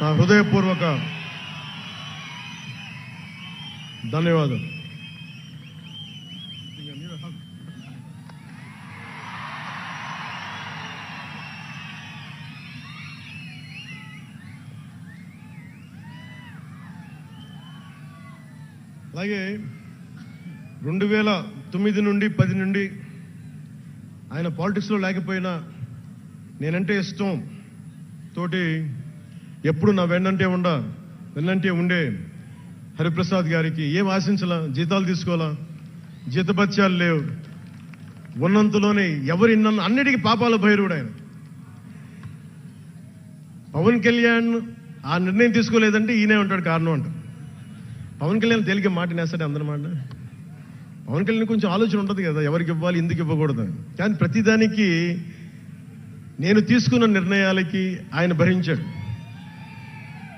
నా హృదయపూర్వక ధన్యవాదాలు. అలాగే రెండు వేల తొమ్మిది నుండి పది నుండి ఆయన పాలిటిక్స్లో లేకపోయినా నేనంటే ఇష్టం తోటి ఎప్పుడు నా వెన్నంటే ఉండ? వెన్నంటే ఉండే. హరిప్రసాద్ గారికి ఏం ఆశించాలా? జీతాలు తీసుకోవాలా? జీతభత్యాలు లేవు. ఉన్నంతలోనే ఎవరి నన్ను అన్నిటికీ పాపాల భైరుడు ఆయన. పవన్ కళ్యాణ్ ఆ నిర్ణయం తీసుకోలేదంటే ఈయనే ఉంటాడు కారణం అంట. పవన్ కళ్యాణ్ తేలిక మాట నేస్తాడు అందరి పవన్ కళ్యాణ్ కొంచెం ఆలోచన ఉంటుంది కదా ఎవరికి ఇవ్వాలి ఎందుకు ఇవ్వకూడదు కానీ ప్రతిదానికి నేను తీసుకున్న నిర్ణయాలకి ఆయన భరించాడు.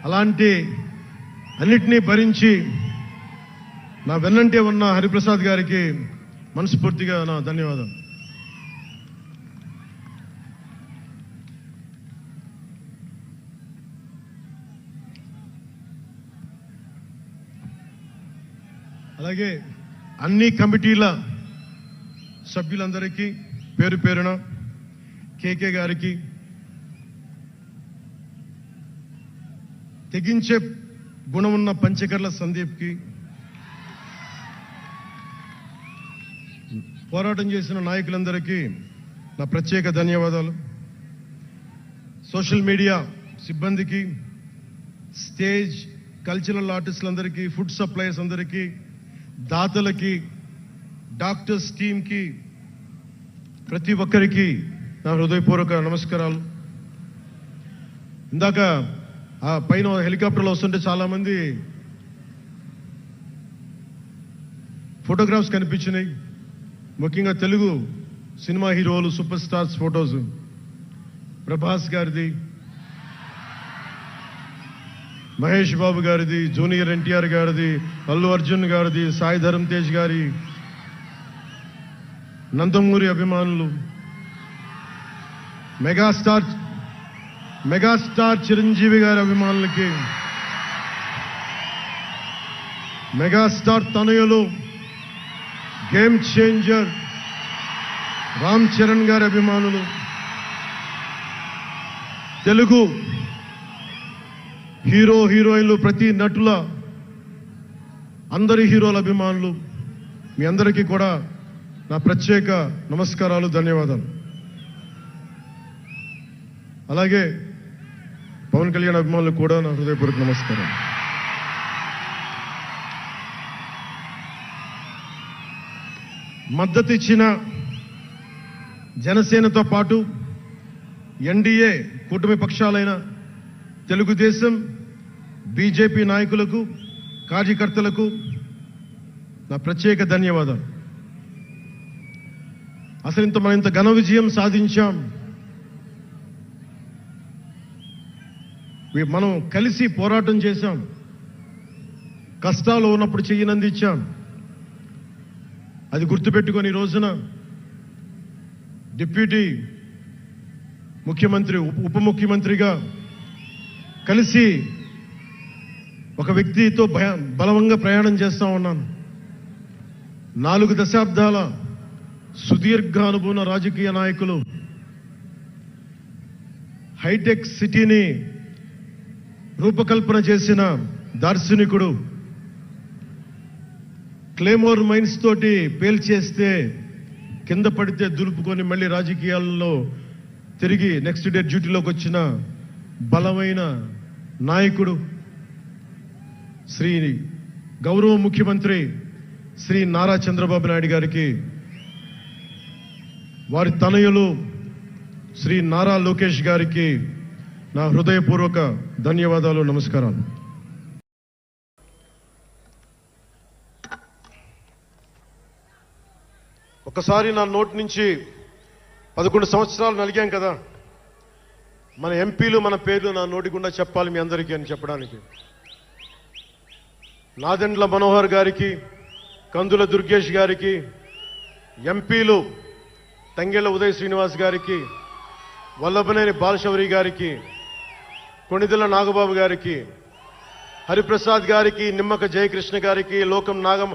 అలాంటి అన్నిటినీ భరించి నా వెన్నంటే ఉన్న హరిప్రసాద్ గారికి మనస్ఫూర్తిగా నా ధన్యవాదాలు. అలాగే అన్ని కమిటీల సభ్యులందరికీ పేరు పేరున కేకే గారికి తెగించే గుణం ఉన్న పంచకర్ల సందీప్కి పోరాటం చేసిన నాయకులందరికీ నా ప్రత్యేక ధన్యవాదాలు. సోషల్ మీడియా సిబ్బందికి స్టేజ్ కల్చరల్ ఆర్టిస్టులందరికీ ఫుడ్ సప్లయర్స్ అందరికీ దాతలకి డాక్టర్స్ టీమ్కి ప్రతి ఒక్కరికి నా హృదయపూర్వక నమస్కారాలు. ఇందాక పైన హెలికాప్టర్లో వస్తుంటే చాలా మంది ఫోటోగ్రాఫ్స్ కనిపించినాయి. ముఖ్యంగా తెలుగు సినిమా హీరోలు సూపర్ స్టార్స్ ఫొటోస్. ప్రభాస్ గారిది మహేష్ బాబు గారిది జూనియర్ ఎన్టీఆర్ గారిది అల్లు అర్జున్ గారిది సాయి ధరమ్ తేజ్ గారి నందమూరి అభిమానులు మెగాస్టార్ మెగాస్టార్ చిరంజీవి గారి అభిమానులకి మెగాస్టార్ తనయులు గేమ్ చేంజర్ రామ్ చరణ్ గారి అభిమానులు తెలుగు హీరో హీరోయిన్లు ప్రతి నటుల అందరి హీరోల అభిమానులు మీ అందరికీ కూడా నా ప్రత్యేక నమస్కారాలు ధన్యవాదాలు. అలాగే పవన్ కళ్యాణ్ అభిమానులకు కూడా నా హృదయపూర్వక నమస్కారం. మద్దతు ఇచ్చిన జనసేనతో పాటు ఎన్డీఏ కూటమి పక్షాలైన తెలుగుదేశం బీజేపీ నాయకులకు కార్యకర్తలకు నా ప్రత్యేక ధన్యవాదాలు. అసలు ఇంత మనం ఇంత ఘన విజయం సాధించాం మనం కలిసి పోరాటం చేశాం. కష్టాలు ఉన్నప్పుడు చెయ్యినందించాం అది గుర్తుపెట్టుకొని రోజున డిప్యూటీ ముఖ్యమంత్రి ఉప- ఉప ముఖ్యమంత్రిగా కలిసి ఒక వ్యక్తితో భయ బలవంగా ప్రయాణం చేస్తా ఉన్నాను. నాలుగు దశాబ్దాల సుదీర్ఘ అనుభవం రాజకీయ నాయకులు హైటెక్ సిటీని రూపకల్పన చేసిన దార్శనికుడు క్లేమోర్ మైన్స్ తోటి పేల్చేస్తే కింద పడితే దులుపుకొని మళ్ళీ రాజకీయాల్లో తిరిగి నెక్స్ట్ డే డ్యూటీలోకి వచ్చిన బలమైన నాయకుడు శ్రీ గౌరవ ముఖ్యమంత్రి శ్రీ నారా చంద్రబాబు నాయుడు గారికి వారి తనయులు శ్రీ నారా లోకేష్ గారికి నా హృదయపూర్వక ధన్యవాదాలు నమస్కారాలు. ఒకసారి నా నోటి నుంచి పదకొండు సంవత్సరాలు నలిగాం కదా. మన ఎంపీలు మన పేర్లు నా నోటి గుండా చెప్పాలి మీ అందరికీ అని చెప్పడానికి. నాదెండ్ల మనోహర్ గారికి కందుల దుర్గేష్ గారికి ఎంపీలు తంగెళ్ళ ఉదయ్ శ్రీనివాస్ గారికి వల్లభనేని బాలశౌరి గారికి కొణిదెల నాగబాబు గారికి హరిప్రసాద్ గారికి నిమ్మక జయకృష్ణ గారికి లోకం నాగం